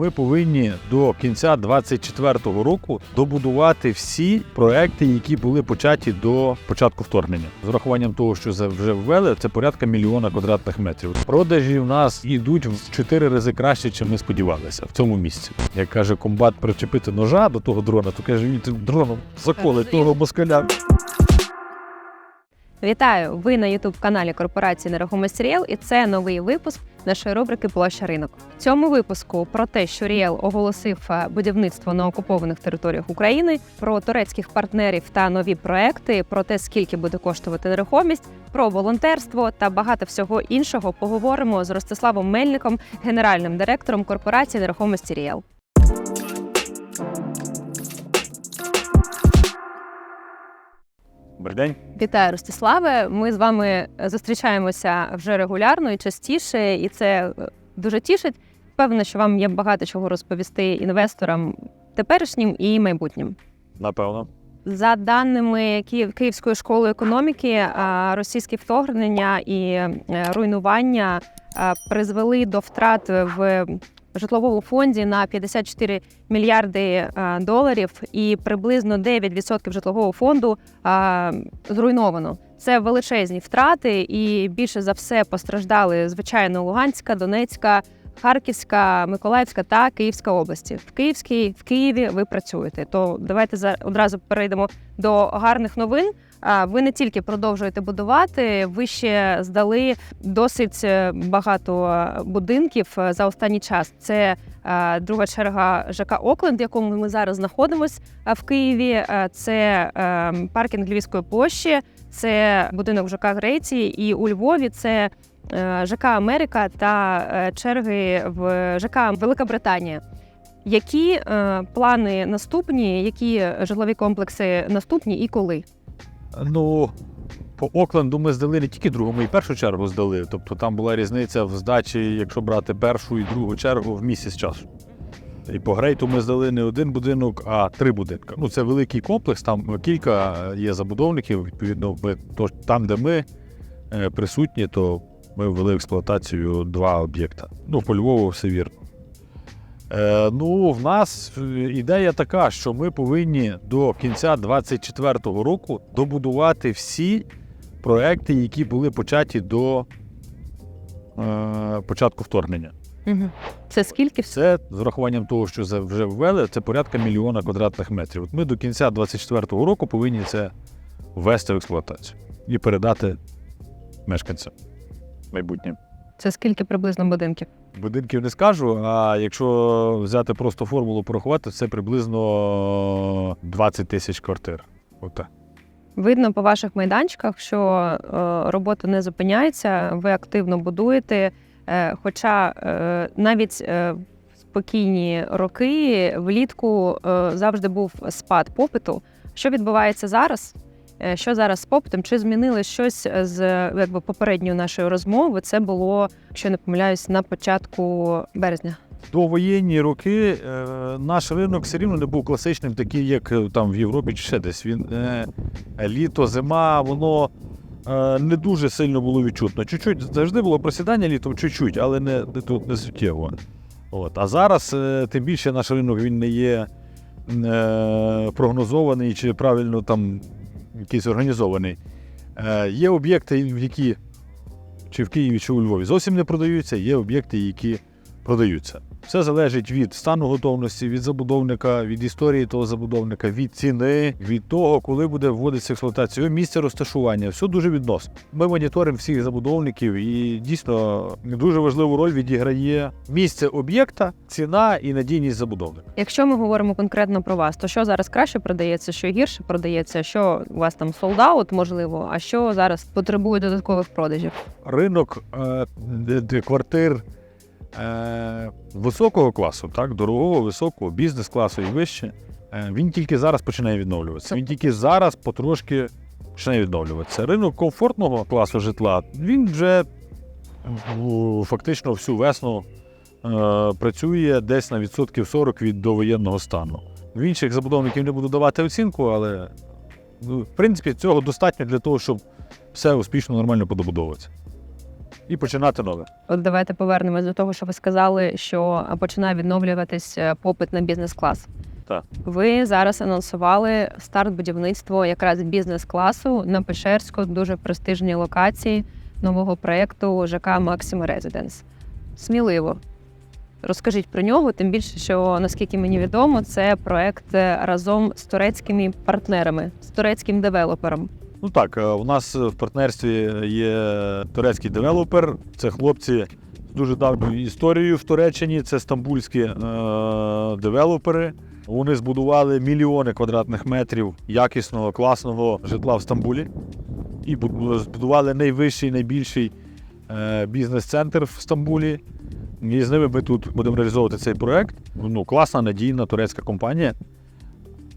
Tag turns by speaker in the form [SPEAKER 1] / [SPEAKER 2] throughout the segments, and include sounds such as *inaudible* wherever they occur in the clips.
[SPEAKER 1] Ми повинні до кінця 2024 року добудувати всі проекти, які були початі до початку вторгнення. З урахуванням того, що вже ввели, це порядка мільйона квадратних метрів. Продажі в нас йдуть в 4 рази краще, ніж ми сподівалися в цьому місці. Як каже комбат, причепити ножа до того дрона, то каже, він дроном заколить того москаля.
[SPEAKER 2] Вітаю! Ви на youtube каналі корпорації Нерухомість Ріел, і це новий випуск нашої рубрики Площа ринок. В цьому випуску про те, що Ріел оголосив е, будівництво на окупованих територіях України, про турецьких партнерів та нові проекти, про те, скільки буде коштувати нерухомість, про волонтерство та багато всього іншого поговоримо з Ростиславом Мельником, генеральним директором корпорації нерухомості Ріел.
[SPEAKER 1] Добрий день.
[SPEAKER 2] Вітаю, Ростиславе. Ми з вами зустрічаємося вже регулярно і частіше, і це е, дуже тішить. Впевнена, що вам є багато чого розповісти інвесторам теперішнім і майбутнім.
[SPEAKER 1] Напевно.
[SPEAKER 2] За даними Київ Київської школи економіки, а, російське вторгнення і е, руйнування призвели до втрат в житловому фонді на 54 мільярди доларів, і приблизно 9% житлового фонду зруйновано. Це величезні втрати, і більше за все постраждали звичайно Луганська, Донецька. Харківська, Миколаївська та Київська області. В Київській в Києві ви працюєте. То давайте одразу перейдемо до гарних новин. Ви не тільки продовжуєте будувати, ви ще здали досить е, багато е, будинків е, за останній час. Це друга черга ЖК Окленд, в якому ми зараз знаходимось е, в Києві. Це паркінг Львівської площі, це будинок ЖК Греції, і у Львові це ЖК Америка та черги в ЖК Велика Британія. Які плани наступні, які житлові комплекси наступні і коли?
[SPEAKER 1] Ну, по Окленду ми здали не тільки другу, ми і першу чергу здали. Тобто там була різниця в здачі, якщо брати першу і другу чергу в місяць часу. І по Грейту ми здали не один будинок, а три будинки. Ну, це великий комплекс, там кілька є забудовників. Відповідно, ми, то, там, де ми е, присутні, то ми ввели в експлуатацію два об'єкта. Ну, по Львову все вірно. Е, ну, в нас ідея така, що ми повинні до кінця 2024 року добудувати всі проекти, які були початі до е, початку вторгнення.
[SPEAKER 2] Це скільки
[SPEAKER 1] Це з урахуванням того, що вже ввели, це порядка мільйона квадратних метрів. От ми до кінця 2024 року повинні це ввести в експлуатацію і передати мешканцям майбутнім.
[SPEAKER 2] Це скільки приблизно будинків?
[SPEAKER 1] Будинків не скажу, а якщо взяти просто формулу порахувати, це приблизно 20 тисяч квартир. Оте.
[SPEAKER 2] Видно по ваших майданчиках, що е, робота не зупиняється, ви активно будуєте. Е, хоча е, навіть в спокійні роки влітку завжди був спад попиту. Що відбувається зараз? Е, Що зараз з попитом? Чи змінилось щось з якби попередньої нашої розмови? Це було, якщо не помиляюсь, на початку березня.
[SPEAKER 1] До воєнні роки е, наш ринок все рівно не був класичним, такий, як е, там в Європі чи ще десь. Він е, літо, зима, воно е, не дуже сильно було відчутно. Чуть-чуть завжди було просідання літом, чуть-чуть, але не, тут не суттєво. От. А зараз, е, тим більше, наш ринок він не є е, прогнозований чи правильно там якийсь організований. Е, є об'єкти, які чи в Києві, чи у Львові зовсім не продаються, є об'єкти, які продаються. Все залежить від стану готовності, від забудовника, від історії того забудовника, від ціни, від того, коли буде вводитися в експлуатацію, місце розташування. Все дуже відносно. Ми моніторимо всіх забудовників, і дійсно дуже важливу роль відіграє місце об'єкта, ціна і надійність забудовника.
[SPEAKER 2] Якщо ми говоримо конкретно про вас, то що зараз краще продається, що гірше продається, що у вас там солдаут, можливо, а що зараз потребує додаткових продажів?
[SPEAKER 1] Ринок е, квартир е, високого класу, так, дорогого, високого, бізнес-класу і вище, е, він тільки зараз починає відновлюватися. Він тільки зараз потрошки починає відновлюватися. Ринок комфортного класу житла він вже ну, фактично всю весну е, працює десь на відсотків 40 від довоєнного стану. В інших забудовників не буду давати оцінку, але ну, в принципі цього достатньо для того, щоб все успішно, нормально подобудовуватися. І починати нове.
[SPEAKER 2] От давайте повернемось до того, що ви сказали, що починає відновлюватись е, попит на бізнес-клас.
[SPEAKER 1] Так.
[SPEAKER 2] Ви зараз анонсували старт будівництва якраз бізнес-класу на Печерську, дуже престижній локації нового проєкту ЖК Максима Резиденс. Сміливо. Розкажіть про нього, тим більше, що наскільки мені відомо, це проект е, разом з турецькими партнерами, з турецьким девелопером.
[SPEAKER 1] Ну так, е, у нас в партнерстві є турецький девелопер. Це хлопці з дуже давньою історією в Туреччині. Це стамбульські е, девелопери. Вони збудували мільйони квадратних метрів якісного, класного житла в Стамбулі і збудували найвищий, найбільший е, бізнес-центр в Стамбулі. І з ними ми тут будемо реалізовувати цей проект. Ну, класна, надійна турецька компанія.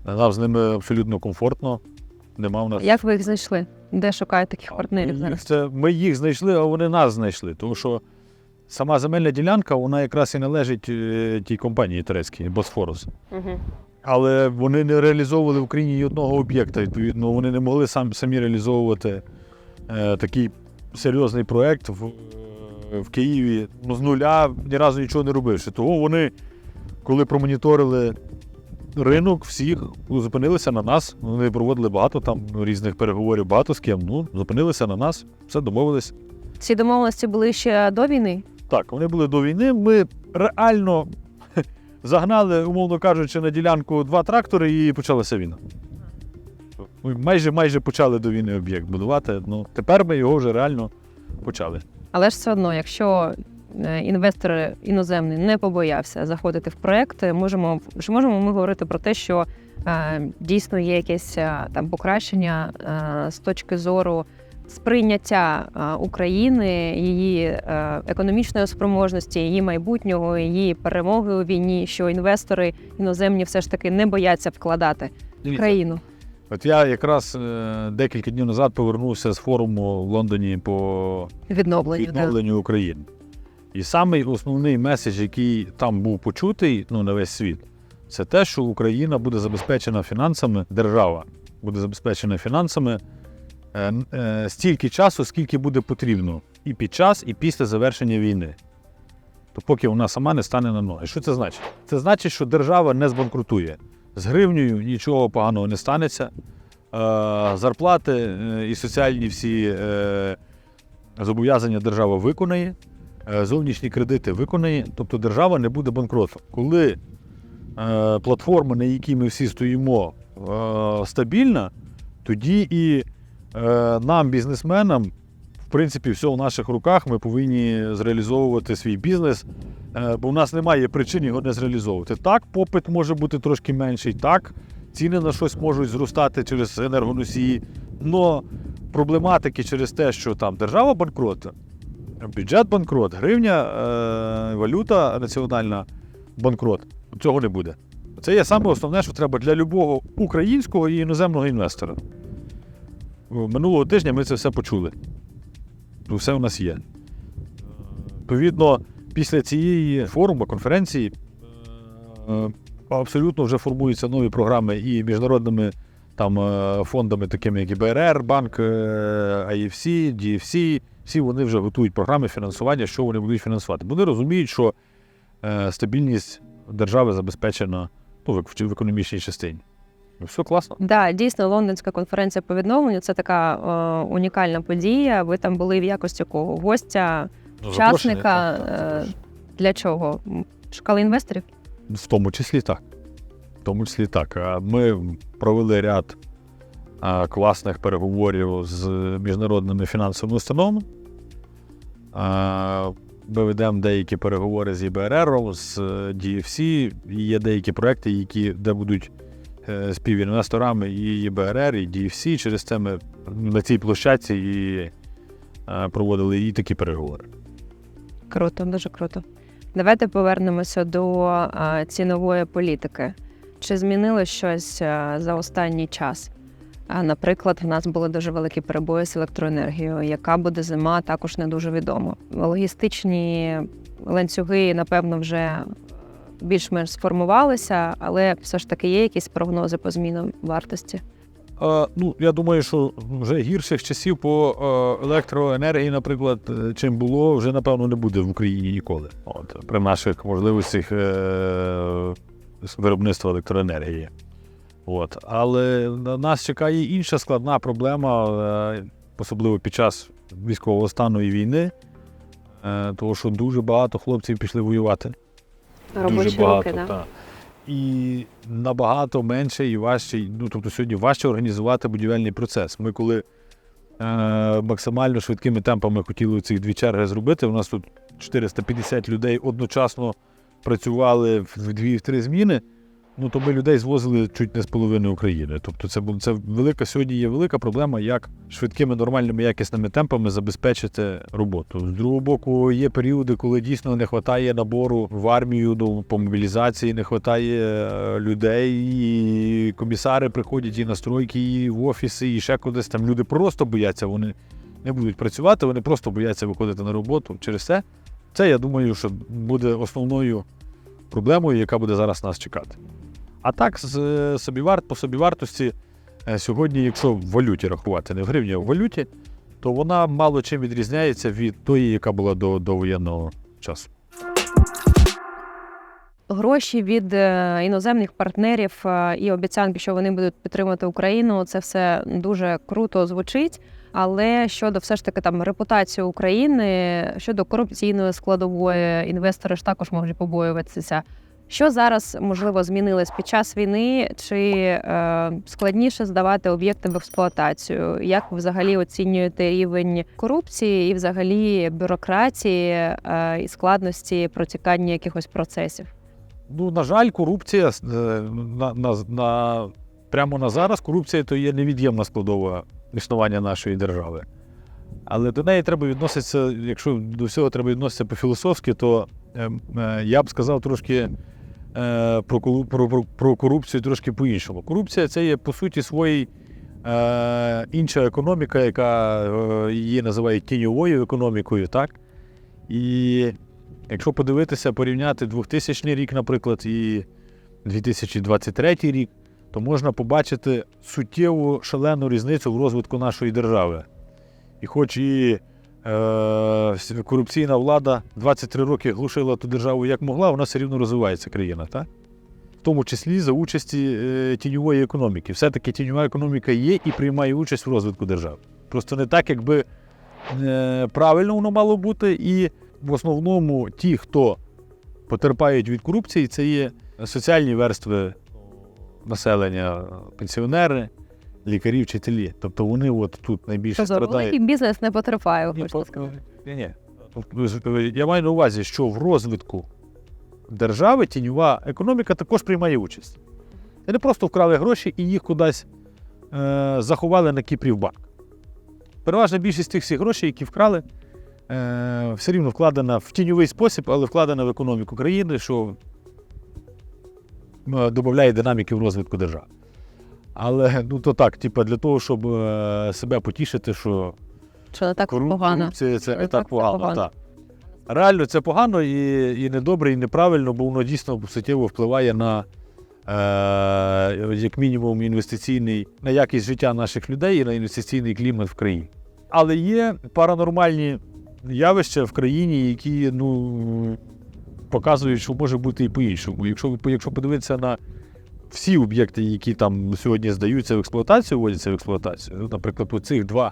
[SPEAKER 1] Нам з ними абсолютно комфортно. Нема у нас
[SPEAKER 2] Як ви їх знайшли? Де шукають таких партнерів
[SPEAKER 1] ми
[SPEAKER 2] зараз?
[SPEAKER 1] їх, це, ми їх знайшли, а вони нас знайшли. Тому що сама земельна ділянка, вона якраз і належить е, тій компанії турецькій, Босфорус.
[SPEAKER 2] Угу.
[SPEAKER 1] Але вони не реалізовували в Україні ні одного об'єкта. Відповідно, вони не могли сам, самі реалізовувати е, такий серйозний проєкт в, е, в Києві. Ну, з нуля ні разу нічого не робивши. Того вони, коли промоніторили ринок, всіх зупинилися на нас. Вони проводили багато там різних переговорів, багато з ким. Ну, зупинилися на нас, все домовились.
[SPEAKER 2] Ці домовленості були ще до війни.
[SPEAKER 1] Так, вони були до війни. Ми реально *laughs* загнали, умовно кажучи, на ділянку два трактори і почалася війна. Ми майже майже почали до війни об'єкт будувати. Ну, тепер ми його вже реально почали.
[SPEAKER 2] Але ж все одно, якщо інвестор іноземний не побоявся заходити в проект, можемо чи можемо ми говорити про те, що е, дійсно є якесь е, там покращення е, з точки зору сприйняття е, України, її е, економічної спроможності, її майбутнього, її перемоги у війні, що інвестори іноземні все ж таки не бояться вкладати в країну.
[SPEAKER 1] От я якраз е, декілька днів назад повернувся з форуму в Лондоні по
[SPEAKER 2] Відновленню.
[SPEAKER 1] відновленню України. І самий основний меседж, який там був почутий ну, на весь світ, це те, що Україна буде забезпечена фінансами, держава буде забезпечена фінансами е, е, стільки часу, скільки буде потрібно, і під час, і після завершення війни. То поки вона сама не стане на ноги. Що це значить? Це значить, що держава не збанкрутує. З гривнею нічого поганого не станеться. Е, зарплати е, і соціальні всі е, зобов'язання держава виконає, зовнішні кредити виконає, тобто держава не буде банкротом. Коли е, платформа, на якій ми всі стоїмо, е, стабільна, тоді і е, нам, бізнесменам, в принципі, все в наших руках, ми повинні зреалізовувати свій бізнес, е, бо в нас немає причин його не зреалізовувати. Так, попит може бути трошки менший, так, ціни на щось можуть зростати через енергоносії, але проблематики через те, що там держава банкрот, бюджет банкрот, гривня, е, валюта національна банкрот. Цього не буде. Це є саме основне, що треба для любого українського і іноземного інвестора. Минулого тижня ми це все почули. Ну, Все у нас є. Відповідно, після цієї форуму, конференції, е, абсолютно вже формуються нові програми і міжнародними там, е, фондами, такими як ІБРР, банк, е, IFC, DFC. Всі вони вже готують програми фінансування, що вони будуть фінансувати. Вони розуміють, що е, стабільність держави забезпечена ну, в, економічній частині. Все класно.
[SPEAKER 2] Да, дійсно, лондонська конференція по відновленню це така е, унікальна подія. Ви там були в якості кого? Гостя,
[SPEAKER 1] Ну,
[SPEAKER 2] учасника.
[SPEAKER 1] так, так,
[SPEAKER 2] е, для чого? Шукали інвесторів?
[SPEAKER 1] В тому числі так. В тому числі так. Ми провели ряд класних переговорів з міжнародними фінансовими установами. Ми ведемо деякі переговори з ІБРР, з е, DFC. Є деякі проекти, які, де будуть е, співінвесторами і ІБРР, і DFC. Через це ми на цій площадці і е, проводили і такі переговори.
[SPEAKER 2] Круто, дуже круто. Давайте повернемося до е, цінової політики. Чи змінилось щось е, за останній час? А, Наприклад, в нас були дуже великі перебої з електроенергією. Яка буде зима, також не дуже відомо. Логістичні ланцюги, напевно, вже більш-менш сформувалися, але все ж таки є якісь прогнози по змінам вартості.
[SPEAKER 1] Е, ну, я думаю, що вже гірших часів по е, електроенергії, наприклад, е, чим було, вже напевно не буде в Україні ніколи. От, при наших можливостях е, виробництва електроенергії. От. Але на нас чекає інша складна проблема, е, особливо під час військового стану і війни, е, тому що дуже багато хлопців пішли воювати.
[SPEAKER 2] Робочі
[SPEAKER 1] дуже багато,
[SPEAKER 2] руки, да?
[SPEAKER 1] так. І набагато менше і важче, ну тобто сьогодні важче організувати будівельний процес. Ми коли е, максимально швидкими темпами хотіли ці дві черги зробити, у нас тут 450 людей одночасно працювали в дві-три зміни. Ну то ми людей звозили чуть не з половини України. Тобто, це це велика сьогодні є велика проблема, як швидкими, нормальними, якісними темпами забезпечити роботу. З другого боку, є періоди, коли дійсно не вистачає набору в армію ну, по мобілізації, не вистачає е, людей, і комісари приходять і на стройки, і в офіси, і ще кудись. Там люди просто бояться, вони не будуть працювати, вони просто бояться виходити на роботу. Через це, це я думаю, що буде основною проблемою, яка буде зараз нас чекати. А так, з е, собіварт, по собівартості, е, сьогодні, якщо в валюті рахувати, не в гривні, а в валюті, то вона мало чим відрізняється від тої, яка була до, до воєнного часу.
[SPEAKER 2] Гроші від е, іноземних партнерів і обіцянки, що вони будуть підтримувати Україну, це все дуже круто звучить. Але щодо все ж таки там репутації України, щодо корупційної складової, інвестори ж також можуть побоюватися. Що зараз можливо змінилось під час війни? Чи е, складніше здавати об'єкти в експлуатацію? Як ви взагалі оцінюєте рівень корупції і взагалі бюрократії е, і складності протікання якихось процесів?
[SPEAKER 1] Ну, на жаль, корупція е, на, на, на, прямо на зараз корупція то є невід'ємна складова існування нашої держави. Але до неї треба відноситися, якщо до всього треба відноситися по-філософськи, то е, е, я б сказав трошки про, про, про, про корупцію трошки по-іншому. Корупція це є по суті своїй е, інша економіка, яка е, її називають тіньовою економікою, так? І якщо подивитися, порівняти 2000 рік, наприклад, і 2023 рік, то можна побачити суттєву шалену різницю в розвитку нашої держави. І хоч і е, корупційна влада 23 роки глушила ту державу як могла, вона все рівно розвивається країна, так? В тому числі за участі е, тіньової економіки. Все-таки тіньова економіка є і приймає участь в розвитку держави. Просто не так, якби е, правильно воно мало бути. І в основному ті, хто потерпають від корупції, це є соціальні верстви населення, пенсіонери, лікарі, вчителі. Тобто вони от тут найбільше
[SPEAKER 2] Що великий
[SPEAKER 1] страдають.
[SPEAKER 2] бізнес не потерпає,
[SPEAKER 1] Ні,
[SPEAKER 2] хочете сказати.
[SPEAKER 1] Ні, ні. Тобто, Я маю на увазі, що в розвитку держави тіньова економіка також приймає участь. Вони просто вкрали гроші і їх кудись е, заховали на Кіпрі в банк. Переважна більшість тих всіх грошей, які вкрали, е, все рівно вкладена в тіньовий спосіб, але вкладена в економіку країни, що е, додає динаміки в розвитку держави. Але ну то так, типу, для того, щоб е, себе потішити, що
[SPEAKER 2] Що не так погано.
[SPEAKER 1] Корупція це
[SPEAKER 2] Не так
[SPEAKER 1] погано.
[SPEAKER 2] погано.
[SPEAKER 1] Так. Реально це погано і, і недобре, і неправильно, бо воно дійсно суттєво впливає на, е, як мінімум, інвестиційний, на якість життя наших людей і на інвестиційний клімат в країні. Але є паранормальні явища в країні, які ну, показують, що може бути і по-іншому. Якщо, якщо подивитися на всі об'єкти, які там сьогодні здаються в експлуатацію, вводяться в експлуатацію, ну, наприклад, оцих два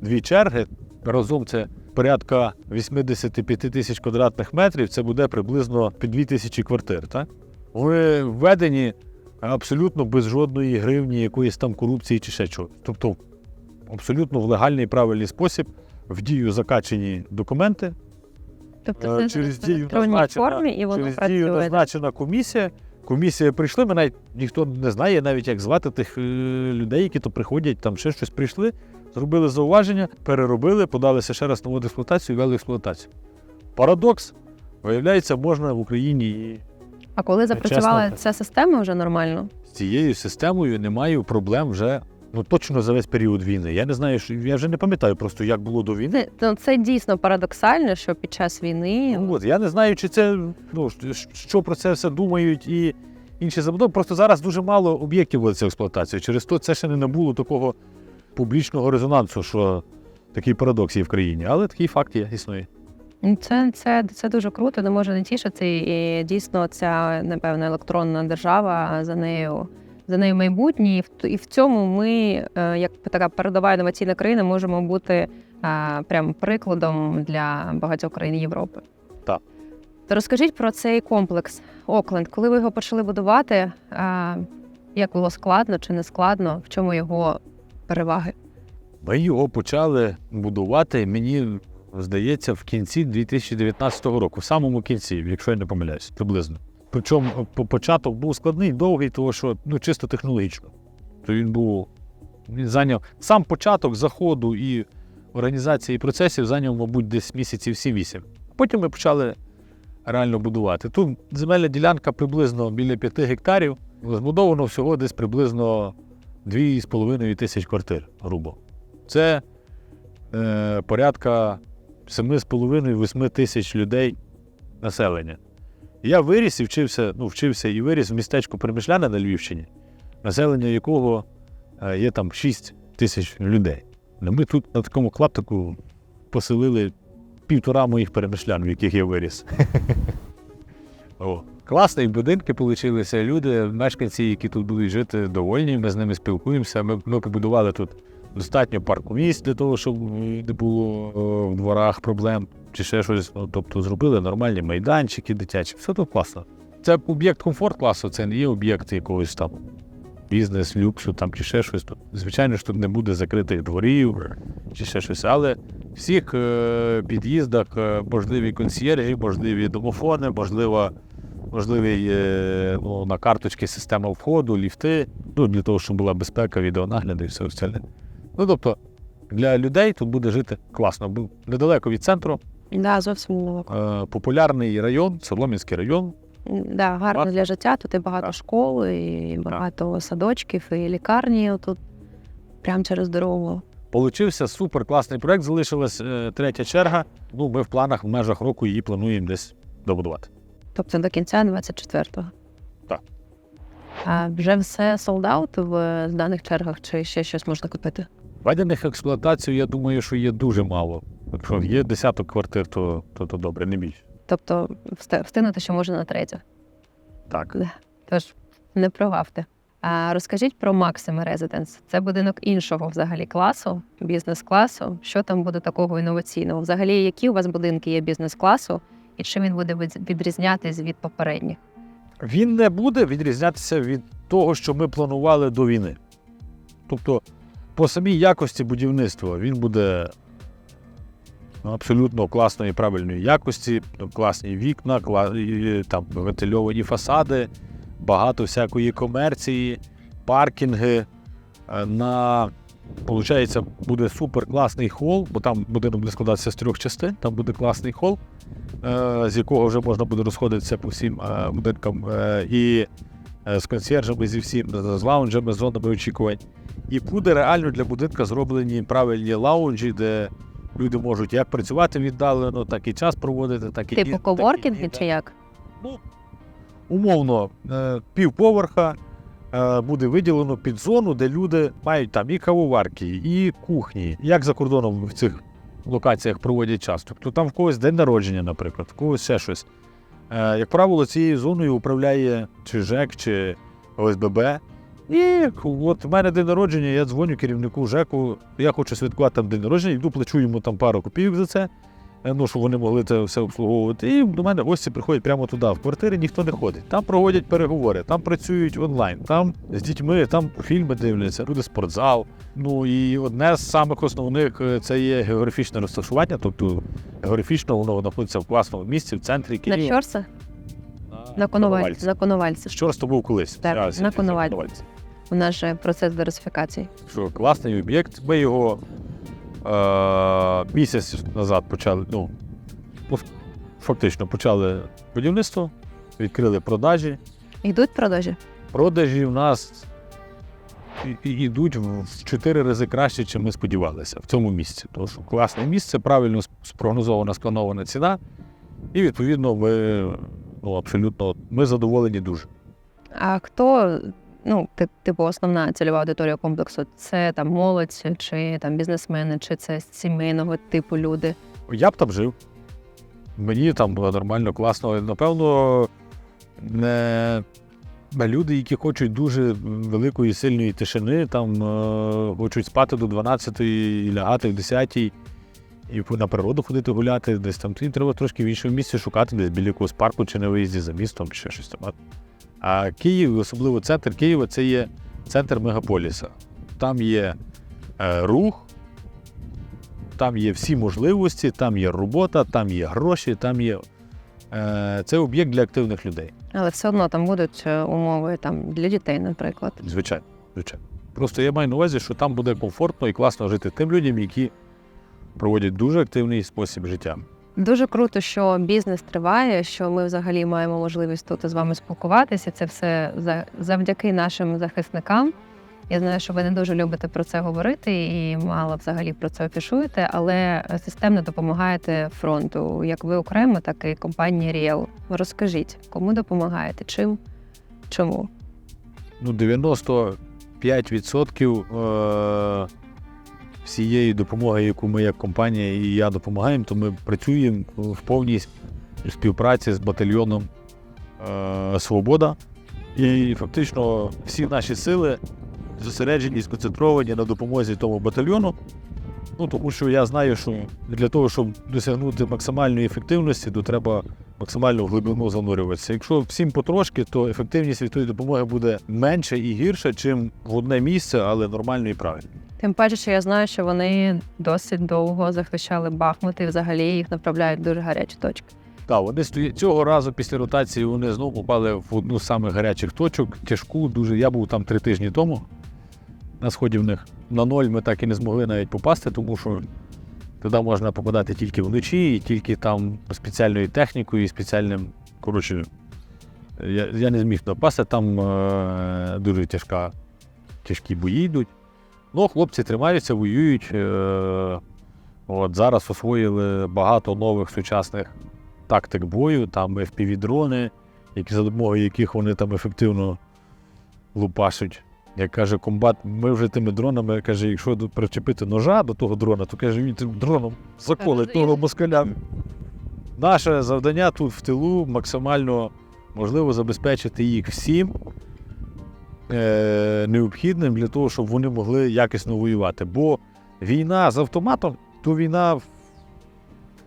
[SPEAKER 1] дві черги. Разом це порядка 85 тисяч квадратних метрів, це буде приблизно під 2 тисячі квартир. Так? Вони введені абсолютно без жодної гривні, якоїсь там корупції чи ще чого. Тобто абсолютно в легальний і правильний спосіб в дію закачені документи,
[SPEAKER 2] Тобто
[SPEAKER 1] Е,
[SPEAKER 2] це
[SPEAKER 1] через
[SPEAKER 2] в
[SPEAKER 1] дію
[SPEAKER 2] електронній
[SPEAKER 1] назначена-
[SPEAKER 2] формі і воно
[SPEAKER 1] через дію назначена комісія. Комісія прийшли, ми навіть ніхто не знає навіть, як звати тих е, людей, які то приходять, там ще щось прийшли, зробили зауваження, переробили, подалися ще раз на воду експлуатацію і ввели експлуатацію. Парадокс, виявляється, можна в Україні і
[SPEAKER 2] А коли запрацювала
[SPEAKER 1] чесно,
[SPEAKER 2] ця система вже нормально?
[SPEAKER 1] з цією системою немає проблем вже ну, точно за весь період війни. Я не знаю, що я вже не пам'ятаю просто, як було до війни.
[SPEAKER 2] Це, ну, це дійсно парадоксально, що під час війни
[SPEAKER 1] Ну, от, я не знаю, чи це ну, що- про це все думають і, інші забудови. Просто зараз дуже мало об'єктів вводиться в експлуатацію. Через то це ще не набуло такого публічного резонансу, що такий парадокс є в країні. Але такий факт є, існує.
[SPEAKER 2] Ну, Це, це, це дуже круто, не може не тішити. І дійсно, ця напевно електронна держава за нею. За нею майбутнє, і в, і в цьому ми, е, як така передова інноваційна країна, можемо бути е, прям прикладом для багатьох країн Європи.
[SPEAKER 1] Так.
[SPEAKER 2] То розкажіть про цей комплекс Окленд. Коли ви його почали будувати, е, як було складно чи не складно, в чому його переваги?
[SPEAKER 1] Ми його почали будувати, мені здається, в кінці 2019 року, в самому кінці, якщо я не помиляюсь, приблизно. Причому по- початок був складний, довгий, тому що ну, чисто технологічно. То він був. Він зайняв сам початок заходу і організації процесів зайняв, мабуть, десь місяців 7-8. Потім ми почали реально будувати. Тут земельна ділянка приблизно біля 5 гектарів. Збудовано всього десь приблизно 2,5 тисяч квартир, грубо. Це е, порядка 7,5-8 тисяч людей населення. Я виріс і вчився, ну, вчився і виріс в містечку Перемишляне на Львівщині, населення якого е, є там 6 тисяч людей. Ну, Ми тут на такому клаптику поселили півтора моїх перемишлян, в яких я виріс. *laughs* О. Класні будинки получилися. Люди, мешканці, які тут будуть жити, довольні. Ми з ними спілкуємося. Ми, ми побудували тут достатньо парку місць для того, щоб не було е, в дворах проблем чи ще щось. Ну, тобто зробили нормальні майданчики дитячі. Все тут класно. Це об'єкт комфорт класу, це не є об'єкт якогось там бізнес, люксу там чи ще щось. Звичайно ж, тут не буде закритих дворів чи ще щось, але в всіх е, під'їздах е, можливі консьєржі, можливі домофони, можливо, можливі ну, на карточки система входу, ліфти, ну, для того, щоб була безпека, відеонагляди і все остальне. Ну, тобто, для людей тут буде жити класно. Бо недалеко від центру,
[SPEAKER 2] Да, зовсім недалеко.
[SPEAKER 1] е, популярний район, Солом'янський район.
[SPEAKER 2] Да, гарно
[SPEAKER 1] Так.
[SPEAKER 2] для життя. Тут і багато
[SPEAKER 1] Так.
[SPEAKER 2] школ, і багато садочків, і лікарні тут прямо через дорогу.
[SPEAKER 1] Получився супер класний проект. Залишилась е, третя черга. Ну, ми в планах в межах року її плануємо десь добудувати.
[SPEAKER 2] Тобто до кінця 24-го.
[SPEAKER 1] Так.
[SPEAKER 2] А вже все солдат в зданих чергах, чи ще щось можна купити?
[SPEAKER 1] Введених експлуатацію, я думаю, що є дуже мало. Якщо є десяток квартир, то, то, то добре, не більше.
[SPEAKER 2] Тобто вст- встигнути, що можна на третю.
[SPEAKER 1] Так.
[SPEAKER 2] Тож не прогавте. А розкажіть про Maxima Residence. Це будинок іншого взагалі класу, бізнес-класу. Що там буде такого інноваційного? Взагалі, які у вас будинки є бізнес-класу, і чим він буде від- відрізнятись від попередніх?
[SPEAKER 1] Він не буде відрізнятися від того, що ми планували до війни. Тобто, по самій якості будівництва він буде ну, абсолютно класної правильної якості, ну, класні вікна, там вентильовані фасади, багато всякої комерції, паркінги. Е, На Получається, буде супер класний хол, бо там будинок буде складатися з трьох частин. Там буде класний хол, е, з якого вже можна буде розходитися по всім е, будинкам і з консьержами, зі всім, з з лаунжами, з зонами очікувань. І буде реально для будинка зроблені правильні лаунжі, де люди можуть як працювати віддалено, так і час проводити, так і
[SPEAKER 2] Типу коворкінги чи як?
[SPEAKER 1] Ну, умовно, е, півповерха е, буде виділено під зону, де люди мають там і кавоварки, і кухні. Як за кордоном в цих локаціях проводять час. Тобто там в когось день народження, наприклад, в когось ще щось. Е, Як правило, цією зоною управляє чи ЖЕК, чи ОСББ. І от в мене день народження, я дзвоню керівнику ЖЕКу, я хочу святкувати там день народження, йду плачу йому там пару копійок за це ну, щоб вони могли це все обслуговувати. І до мене гості приходять прямо туди. В квартирі ніхто не ходить. Там проводять переговори, там працюють онлайн, там з дітьми, там фільми дивляться, люди спортзал. Ну і одне з самих основних е, це є географічне розташування, тобто географічно воно знаходиться в класному місці, в центрі
[SPEAKER 2] На
[SPEAKER 1] Києва.
[SPEAKER 2] Щорса? На Коновальці. На Коновальці.
[SPEAKER 1] Щорс то був колись.
[SPEAKER 2] Так,
[SPEAKER 1] Зараз
[SPEAKER 2] на. Коновальці. У нас же процес диверсифікації.
[SPEAKER 1] що класний об'єкт. Ми його е, місяць назад почали. Ну, фактично почали будівництво, відкрили продажі.
[SPEAKER 2] Йдуть продажі?
[SPEAKER 1] Продажі в нас йдуть в 4 рази краще, ніж ми сподівалися в цьому місці. Тому що класне місце, правильно спрогнозована, спланована ціна. І відповідно ми ну, абсолютно ми задоволені дуже.
[SPEAKER 2] А хто, ну, типу, основна цільова аудиторія комплексу? Це там молодь, чи там бізнесмени, чи це сімейного типу люди?
[SPEAKER 1] Я б там жив. Мені там було нормально, класно. Напевно, не люди, які хочуть дуже великої сильної тишини, там е, хочуть спати до 12 і лягати в 10 і на природу ходити гуляти, десь там треба трошки в іншому місці шукати, десь біля якогось парку чи на виїзді за містом, чи щось там. А Київ, особливо центр Києва, це є центр мегаполіса. Там є е, рух, там є всі можливості, там є робота, там є гроші, там є. Е, це об'єкт для активних людей.
[SPEAKER 2] Але все одно там будуть е, умови там для дітей, наприклад.
[SPEAKER 1] Звичайно, звичайно. Просто я маю на увазі, що там буде комфортно і класно жити тим людям, які проводять дуже активний спосіб життя.
[SPEAKER 2] Дуже круто, що бізнес триває, що ми взагалі маємо можливість тут з вами спілкуватися. Це все завдяки нашим захисникам. Я знаю, що ви не дуже любите про це говорити і мало взагалі про це афішуєте, але системно допомагаєте фронту, як ви окремо, так і компанія Ріел. Розкажіть, кому допомагаєте, чим, чому?
[SPEAKER 1] Ну, 95% е, всієї допомоги, яку ми як компанія і я допомагаємо, то ми працюємо в повній співпраці з батальйоном е, Свобода. І фактично всі наші сили зосереджені сконцентровані на допомозі тому батальйону. Ну, тому що я знаю, що для того, щоб досягнути максимальної ефективності, то треба максимально в глибину занурюватися. Якщо всім потрошки, то ефективність від тої допомоги буде менше і гірше, чим в одне місце, але нормально і правильно.
[SPEAKER 2] Тим паче, що я знаю, що вони досить довго захищали Бахмут і взагалі їх направляють в дуже гарячі точки.
[SPEAKER 1] Так, вони цього разу після ротації вони знову попали в одну з самих гарячих точок. Тяжку, дуже. Я був там три тижні тому на сході в них. На ноль ми так і не змогли навіть попасти, тому що туди можна попадати тільки вночі, і тільки там спеціальною технікою і спеціальним. Коротше, я, я не зміг напасти, там е, дуже тяжка, тяжкі бої йдуть. Ну, хлопці тримаються, воюють. Е, от зараз освоїли багато нових сучасних тактик бою, там FPV-дрони, які за допомогою яких вони там ефективно лупашуть. Як каже комбат, ми вже тими дронами, каже, якщо причепити ножа до того дрона, то каже, він тим дроном заколить того москаля. Наше завдання тут в тилу максимально можливо забезпечити їх всім необхідним для того, щоб вони могли якісно воювати. Бо війна з автоматом то війна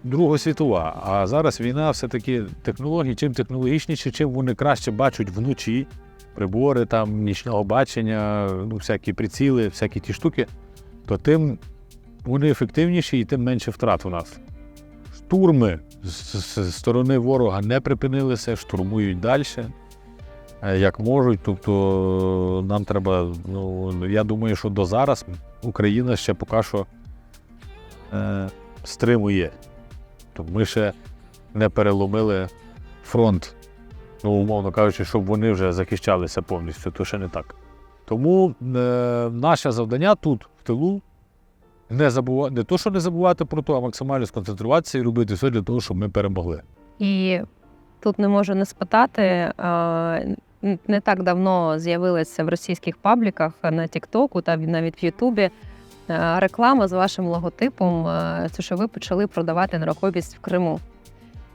[SPEAKER 1] Друга світова. А зараз війна все-таки технології, чим технологічніше, чим вони краще бачать вночі, прибори там, нічного бачення, ну, всякі приціли, всякі ті штуки, то тим вони ефективніші і тим менше втрат у нас. Штурми з сторони ворога не припинилися, штурмують далі, як можуть. Тобто нам треба, ну, я думаю, що до зараз Україна ще поки що е, стримує. Тобто ми ще не переломили фронт, ну, умовно кажучи, щоб вони вже захищалися повністю, то ще не так. Тому е, наше завдання тут, в тилу, не забувати, не то, що не забувати про то, а максимально сконцентруватися і робити все для того, щоб ми перемогли.
[SPEAKER 2] І тут не можу не спитати. е, н- Не так давно з'явилася в російських пабліках на Тіктоку та навіть в Ютубі е, реклама з вашим логотипом. е, що ви почали продавати нерухомість в Криму.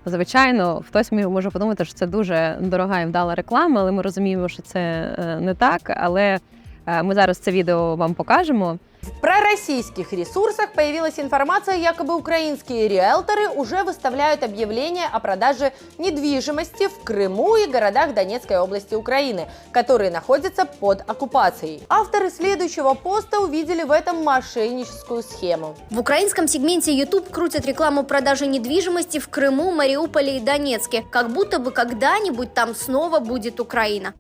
[SPEAKER 2] Звичайно, хтось може подумати, що це дуже дорога і вдала реклама, але ми розуміємо, що це е, не так. Але е, ми зараз це відео вам покажемо.
[SPEAKER 3] В пророссийских ресурсах появилась информация, якобы украинские риэлторы уже выставляют объявления о продаже недвижимости в Крыму и городах Донецкой области Украины, которые находятся под оккупацией. Авторы следующего поста увидели в этом мошенническую схему.
[SPEAKER 4] В украинском сегменте YouTube крутят рекламу продажи недвижимости в Крыму, Мариуполе и Донецке, как будто бы когда-нибудь там снова будет Украина.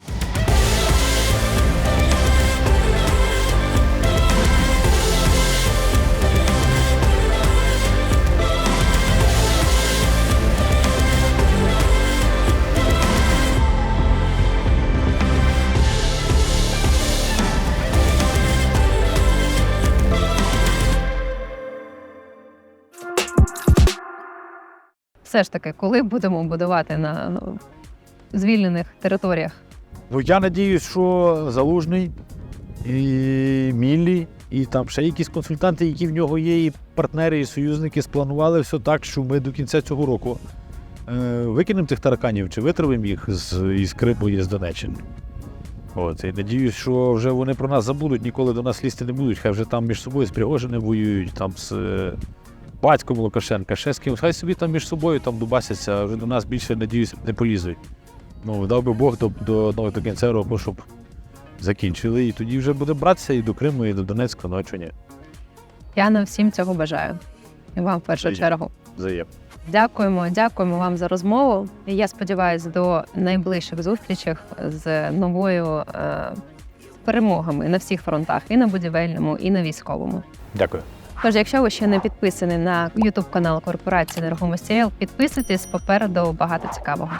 [SPEAKER 2] Все ж таки, коли будемо будувати на ну, звільнених територіях
[SPEAKER 1] Ну я надіюсь, що залужний і Міллі, і там ще якісь консультанти, які в нього є, і партнери, і союзники спланували все так, що ми до кінця цього року е, викинемо тих тараканів чи витравимо їх з, із Криму і з Донеччини. От, і надіюсь, що вже вони про нас забудуть, ніколи до нас лізти не будуть. Хай вже там між собою з Пригожиним воюють, там з батьком Лукашенка, ще з кимось. Хай собі там між собою там дубасяться, вже до нас більше, надіюсь, не полізуть. Ну, дав би Бог до, до, до, до кінця року, щоб закінчили. І тоді вже буде братися і до Криму, і до Донецька, ну а чого ні?
[SPEAKER 2] Я нам всім цього бажаю. І вам в першу
[SPEAKER 1] Взаємно.
[SPEAKER 2] чергу.
[SPEAKER 1] Взаєм.
[SPEAKER 2] Дякуємо, дякуємо вам за розмову. І я сподіваюся, до найближчих зустрічей з новою е, перемогами на всіх фронтах, і на будівельному, і на військовому.
[SPEAKER 1] Дякую.
[SPEAKER 2] Тож, якщо ви ще не підписані на youtube канал корпорації нерухомості, підписуйтесь попереду багато цікавого.